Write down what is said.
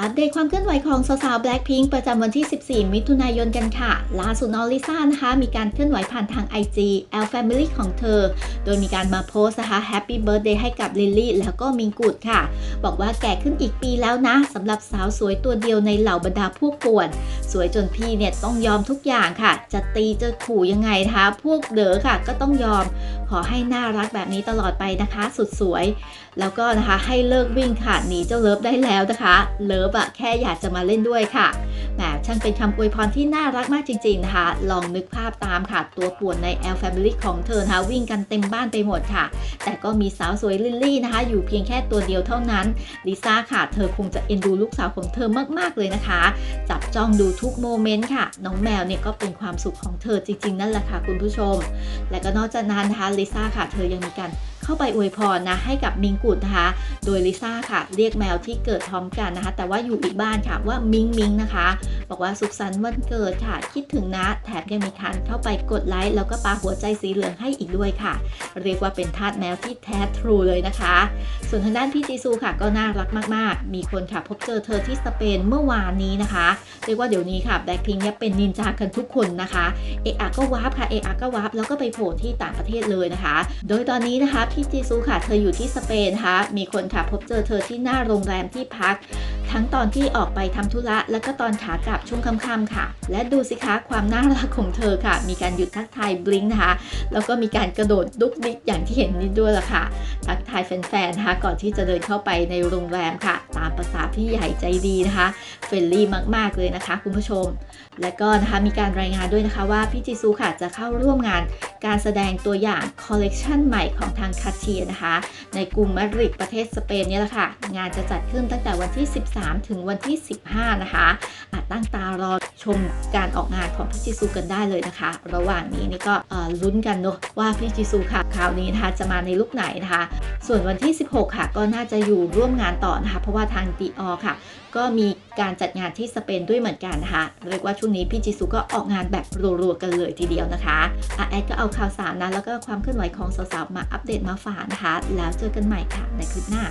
อัปเดตความเคลื่อนไหวของสาวๆ Blackpink ประจำวันที่ 14 มิถุนายนกันค่ะ ล่าสุดน้องลิซ่านะคะ มีการเคลื่อนไหวผ่านทาง IG L Family ของเธอ โดยมีการมาโพสนะคะ Happy Birthday ให้กับลิลลี่แล้วก็มิงกุดค่ะ บอกว่าแก่ขึ้นอีกปีแล้วนะสำหรับสาวสวยตัวเดียวในเหล่าบรรดาพวกป่วน สวยจนพี่เนี่ยต้องยอมทุกอย่างค่ะ จะตีจะขู่ยังไงคะพวกเด๋อค่ะก็ต้องยอม ขอให้น่ารักแบบนี้ตลอดไปนะคะ สุดสวย แล้วก็นะคะให้เลิกวิ่งค่ะหนีเจ้าเลิฟได้แล้วนะคะเลิฟอะแค่อยากจะมาเล่นด้วยค่ะแหมช่างเป็นคำอวยพรที่น่ารักมากจริง ๆ นะคะ ลองนึกภาพตามค่ะ ตัวป่วนใน L Family ของเธอนะคะวิ่งกันเต็มบ้านไปหมดค่ะ แต่ก็มีสาวสวยลิลลี่นะคะ อยู่เพียงแค่ตัวเดียวเท่านั้น ลิซ่าค่ะ เธอคงจะเอ็นดูลูกสาวของเธอมาก ๆ เลยนะคะ จับจ้องดูทุกโมเมนต์ค่ะ น้องแมวเนี่ยก็เป็นความสุขของเธอจริง ๆ นั่นแหละค่ะคุณผู้ชม และก็นอกจากนั้นนะคะลิซ่าค่ะ เธอยังมีการ เข้าไปอวยพรนะให้กับมิงกุดนะคะ โดยลิซ่าค่ะ เรียกแมวที่เกิดพร้อมกันนะคะ แต่ว่าอยู่อีกบ้านค่ะว่ามิงมิงนะคะ บอกว่าสุขสันต์วันเกิดค่ะคิดถึงนะแถมยังมีการเข้าไปกดไลค์แล้วก็ปาหัวใจสีเหลืองให้อีกด้วยค่ะ เรียกว่าเป็นทาสแมวที่แท้ทรูเลยนะคะ ส่วนทางด้านพี่จีซูค่ะก็น่ารักมาก ๆ มีคนค่ะพบเจอเธอที่สเปนเมื่อวานนี้นะคะ เรียกว่าเดี๋ยวนี้ค่ะแบล็คพิงเนี่ยเป็นนินจากันทุกคนนะคะเอะอะก็วาร์ปค่ะเอะอะก็วาร์ปแล้วก็ไปโผล่ที่ต่างประเทศเลยนะคะ โดยตอนนี้นะคะพี่จีซูค่ะ เธออยู่ที่สเปนนะคะมีคนค่ะพบเจอเธอที่หน้าโรงแรมที่พัก ทั้งตอนที่ออกไปทำธุระแล้วก็ตอนขากลับช่วงค่ำๆค่ะ และดูสิคะความน่ารักของเธอค่ะ มีการหยุดทักทายบลิงนะคะ แล้วก็มีการกระโดดดุกดิกอย่างที่เห็นนี่ด้วยล่ะค่ะ ทักทายแฟนๆนะคะก่อนที่จะเดินเข้าไปในโรงแรมค่ะ ตามภาษาพี่ใหญ่ใจดีนะคะเฟรนลี่มากๆเลยนะคะ คุณผู้ชม และก็นะคะมีการรายงานด้วยนะคะว่าพี่จิซูค่ะจะเข้าร่วมงานการแสดงตัวอย่างคอลเลกชันใหม่ของทางคาเทียนะคะ ในกรุงมาดริดประเทศสเปนนี่แหละค่ะ งานจะจัดขึ้นตั้งแต่วันที่ 13ถึงวันที่ 15 นะคะอาจตั้งตารอชมการออกงานของพี่จิซูกันได้เลยนะคะ ระหว่างนี้นี่ก็ลุ้นกันเนอะว่าพี่จิซูค่ะคราวนี้นะคะจะมาในลุคไหนนะคะ ส่วนวันที่ 16 ค่ะก็น่าจะอยู่ร่วมงานต่อนะคะ เพราะว่าทางดีออค่ะ ก็มีการจัดงานที่สเปนด้วยเหมือนกันนะคะเรียกว่าช่วงนี้พี่จิซูก็ออกงานแบบรัวๆกันเลยทีเดียวนะคะอาแอดก็เอาข่าวสารนะแล้วก็ความเคลื่อนไหวของสาวๆมาอัปเดตมาฝากนะคะ แล้วเจอกันใหม่ค่ะในคลิปหน้า